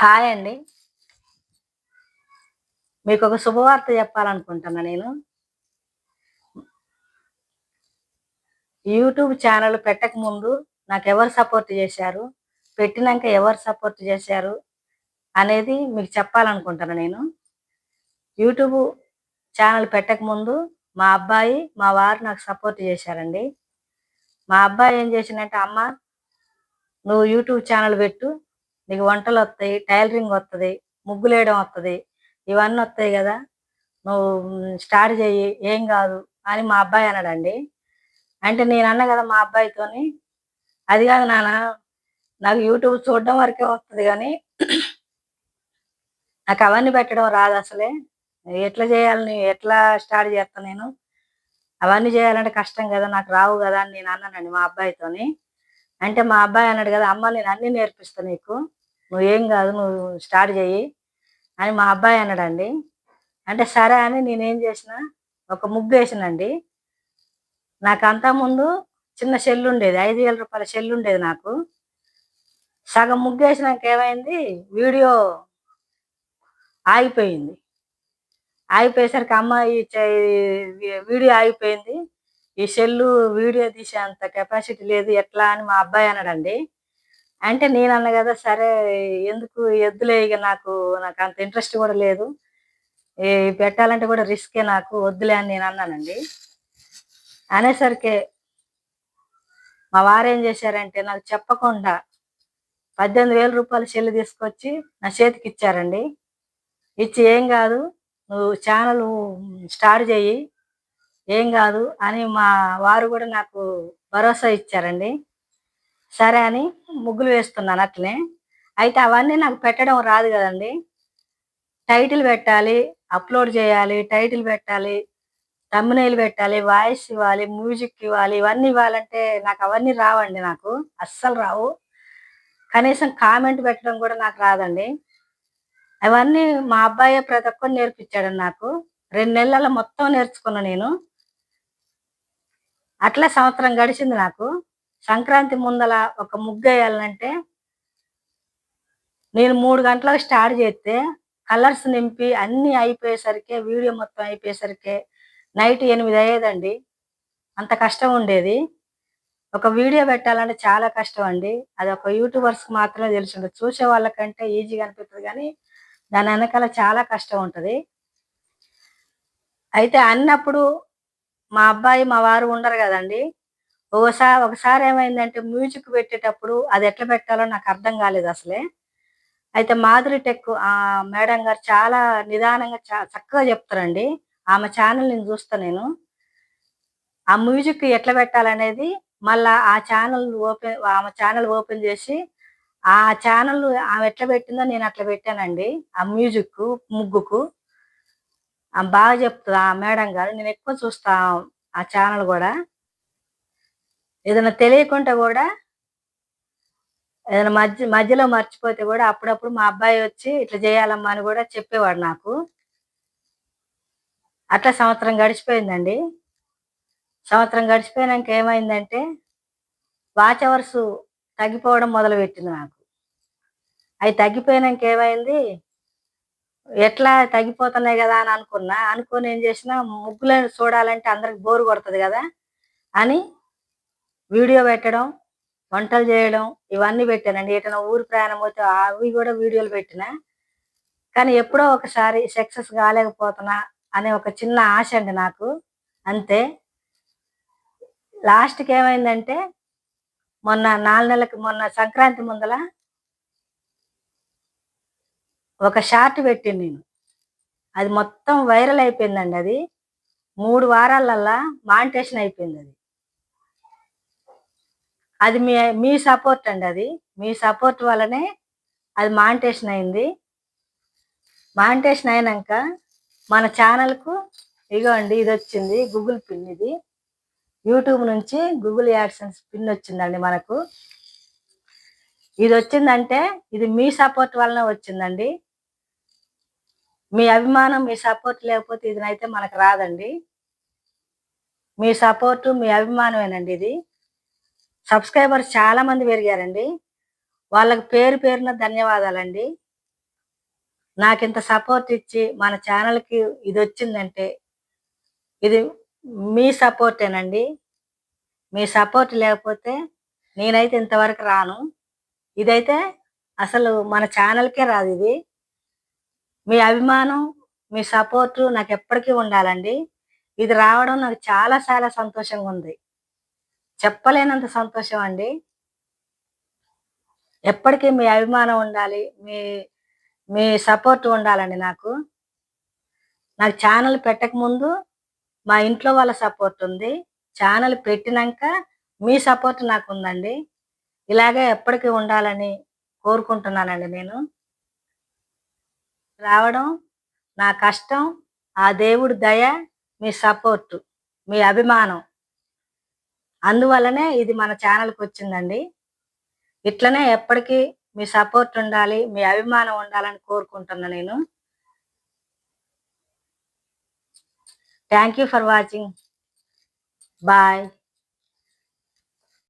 Hi అండి. మీకు ఒక శుభవార్త చెప్పాలనుకుంటున్నా నేను. యూట్యూబ్ ఛానల్ పెట్టక ముందు నాకు ఎవరు సపోర్ట్ చేశారు పెట్టినాక ఎవరు సపోర్ట్ చేశారు అనేది మీకు చెప్పాలనుకుంటున్నా నేను. యూట్యూబ్ ఛానల్ పెట్టక ముందు మా అబ్బాయి మా వారు నాకు సపోర్ట్ చేశారండి. మా అబ్బాయి ఏం చేసిందంటే అమ్మ నువ్వు యూట్యూబ్ ఛానల్ పెట్టు నీకు వంటలు వస్తాయి టైలరింగ్ వస్తుంది ముగ్గులు వేయడం వస్తుంది ఇవన్నీ వస్తాయి కదా. నువ్వు స్టార్ట్ చెయ్యి ఏం కాదు అని మా అబ్బాయి అన్నాడండి. అంటే నేను అన్న కదా మా అబ్బాయితోని అది కాదు నాన్న నాకు యూట్యూబ్ చూడడం వరకే వస్తుంది కానీ నాకు అవన్నీ పెట్టడం రాదు అసలే. ఎట్లా చేయాలని ఎట్లా స్టార్ట్ చేస్తాను నేను? అవన్నీ చేయాలంటే కష్టం కదా నాకు రావు కదా అని నేను అన్నానండి మా అబ్బాయితోని. అంటే మా అబ్బాయి అన్నాడు కదా అమ్మ నేను అన్ని నేర్పిస్తాను నీకు. నువ్వేం కాదు నువ్వు స్టార్ట్ చెయ్యి అని మా అబ్బాయి అన్నాడండి. అంటే సరే అని నేనేం చేసిన ఒక ముగ్గు వేసినండి. నాకు అంతకుముందు ముందు చిన్న సెల్ ఉండేది ఐదు వేల రూపాయల సెల్ ఉండేది నాకు. సగం ముగ్గు వేసినాక ఏమైంది వీడియో ఆగిపోయింది. ఆగిపోయేసరికి అమ్మాయి వీడియో ఆగిపోయింది. ఈ సెల్లు వీడియో తీసే అంత కెపాసిటీ లేదు ఎట్లా అని మా అబ్బాయి అన్నాడండి. అంటే నేను అన్న కదా సరే ఎందుకు ఎద్దులే ఇక నాకు నాకు అంత ఇంట్రెస్ట్ కూడా లేదు. పెట్టాలంటే కూడా రిస్కే నాకు వద్దులే అని నేను అన్నానండి. అనేసరికి మా వారేం చేశారంటే నాకు చెప్పకుండా పద్దెనిమిది వేల రూపాయలు చెల్లి తీసుకొచ్చి నా చేతికి ఇచ్చారండి. ఇచ్చి ఏం కాదు నువ్వు ఛానల్ స్టార్ట్ చేయి ఏం కాదు అని మా వారు కూడా నాకు భరోసా ఇచ్చారండి. సరే అని ముగ్గులు వేస్తున్నాను అట్లనే. అయితే అవన్నీ నాకు పెట్టడం రాదు కదండి. టైటిల్ పెట్టాలి అప్లోడ్ చేయాలి టైటిల్ పెట్టాలి తమ్మునేలు పెట్టాలి వాయిస్ ఇవ్వాలి మ్యూజిక్ ఇవ్వాలి ఇవన్నీ ఇవ్వాలంటే నాకు అవన్నీ రావండి నాకు. అస్సలు రావు. కనీసం కామెంట్ పెట్టడం కూడా నాకు రాదండి. అవన్నీ మా అబ్బాయి ప్రతి ఒక్కరు నేర్పించాడు నాకు. రెండు నెలల మొత్తం నేర్చుకున్నా నేను. అట్లా సంవత్సరం గడిచింది నాకు. సంక్రాంతి ముందల ఒక ముగ్గు వేయాలంటే నేను మూడు గంటలకు స్టార్ట్ చేస్తే కలర్స్ నింపి అన్నీ అయిపోయేసరికి వీడియో మొత్తం అయిపోయేసరికి నైట్ ఎనిమిది అయ్యేదండి. అంత కష్టం ఉండేది. ఒక వీడియో పెట్టాలంటే చాలా కష్టం అండి. అది ఒక యూట్యూబర్స్ మాత్రమే తెలిసి ఉంటుంది చూసే వాళ్ళకంటే ఈజీగా అనిపిస్తుంది కానీ దాని వెనకాల చాలా కష్టం ఉంటుంది. అయితే అన్నప్పుడు మా అబ్బాయి మా వారు ఉండరు కదండి. ఒకసారి ఒకసారి ఏమైందంటే మ్యూజిక్ పెట్టేటప్పుడు అది ఎట్లా పెట్టాలో నాకు అర్థం కాలేదు అసలే. అయితే మాధురి టెక్ ఆ మేడం గారు చాలా నిదానంగా చక్కగా చెప్తారండి. ఆమె ఛానల్ నేను చూస్తాను నేను. ఆ మ్యూజిక్ ఎట్లా పెట్టాలనేది మళ్ళా ఆ ఛానల్ ఓపెన్ ఆమె ఛానల్ ఓపెన్ చేసి ఆ ఛానల్ ఆమె ఎట్లా పెట్టిందో నేను అట్లా పెట్టానండి. ఆ మ్యూజిక్ ముగ్గుకు. బాగా చెప్తుంది ఆ మేడం గారు. నేను ఎక్కువ చూస్తా ఆ ఛానల్ కూడా. ఏదైనా తెలియకుండా కూడా ఏదైనా మధ్య మధ్యలో మర్చిపోతే కూడా అప్పుడప్పుడు మా అబ్బాయి వచ్చి ఇట్లా చేయాలమ్మా అని కూడా చెప్పేవాడు నాకు. అట్లా సంవత్సరం గడిచిపోయిందండి. సంవత్సరం గడిచిపోయినాక ఏమైందంటే వాచ్ అవర్స్ తగ్గిపోవడం మొదలుపెట్టింది నాకు. అవి తగ్గిపోయినాక ఏమైంది? ఎట్లా తగ్గిపోతున్నాయి కదా అని అనుకున్నా. అనుకొని ఏం చేసినా ముగ్గులను చూడాలంటే అందరికి బోరు కొడుతుంది కదా అని వీడియో పెట్టడం వంటలు చేయడం ఇవన్నీ పెట్టానండి. ఎటైనా ఊరు ప్రయాణం పోతే అవి కూడా వీడియోలు పెట్టిన. కానీ ఎప్పుడో ఒకసారి సక్సెస్ కాలేకపోతున్నా అనే ఒక చిన్న ఆశ అండి నాకు. అంతే. లాస్ట్కి ఏమైందంటే మొన్న నాలుగు నెలలకు మొన్న సంక్రాంతి ముందల ఒక షార్ట్ పెట్టింది నేను. అది మొత్తం వైరల్ అయిపోయిందండి అది. మూడు వారాలల్లా మానిటేషన్ అయిపోయింది అది. అది మీ మీ సపోర్ట్ అండి అది. మీ సపోర్ట్ వల్లనే అది మానిటేషన్ అయింది. మానిటేషన్ అయినాక మన ఛానల్కు ఇగో అండి ఇది వచ్చింది గూగుల్ పిన్ ఇది. యూట్యూబ్ నుంచి గూగుల్ యాడ్సెన్స్ పిన్ వచ్చిందండి మనకు. ఇది వచ్చిందంటే ఇది మీ సపోర్ట్ వలన వచ్చిందండి. మీ అభిమానం మీ సపోర్ట్ లేకపోతే ఇదినైతే మనకు రాదండి. మీ సపోర్ట్ మీ అభిమానమేనండి ఇది. సబ్స్క్రైబర్స్ చాలా మంది పెరిగారండి. వాళ్ళకి పేరు పేరున ధన్యవాదాలండి. నాకు ఇంత సపోర్ట్ ఇచ్చి మన ఛానల్కి ఇది వచ్చిందంటే ఇది మీ సపోర్టేనండి. మీ సపోర్ట్ లేకపోతే నేనైతే ఇంతవరకు రాను. ఇదైతే అసలు మన ఛానల్కే రాదు ఇది. మీ అభిమానం మీ సపోర్టు నాకు ఎప్పటికీ ఉండాలండి. ఇది రావడం నాకు చాలా చాలా సంతోషంగా ఉంది చెప్పలేనంత సంతోషం అండి. ఎప్పటికీ మీ అభిమానం ఉండాలి మీ మీ సపోర్ట్ ఉండాలండి నాకు. నాకు ఛానల్ పెట్టకముందు మా ఇంట్లో వాళ్ళ సపోర్ట్ ఉంది. ఛానల్ పెట్టినాక మీ సపోర్ట్ నాకు ఉందండి. ఇలాగే ఎప్పటికీ ఉండాలని కోరుకుంటున్నానండి నేను. రావడం నా కష్టం ఆ దేవుడి దయ మీ సపోర్టు మీ అభిమానం. అందువల్లనే ఇది మన ఛానల్కి వచ్చిందండి. ఇట్లనే ఎప్పటికీ మీ సపోర్ట్ ఉండాలి మీ అభిమానం ఉండాలని కోరుకుంటున్నా నేను. Thank you for watching bye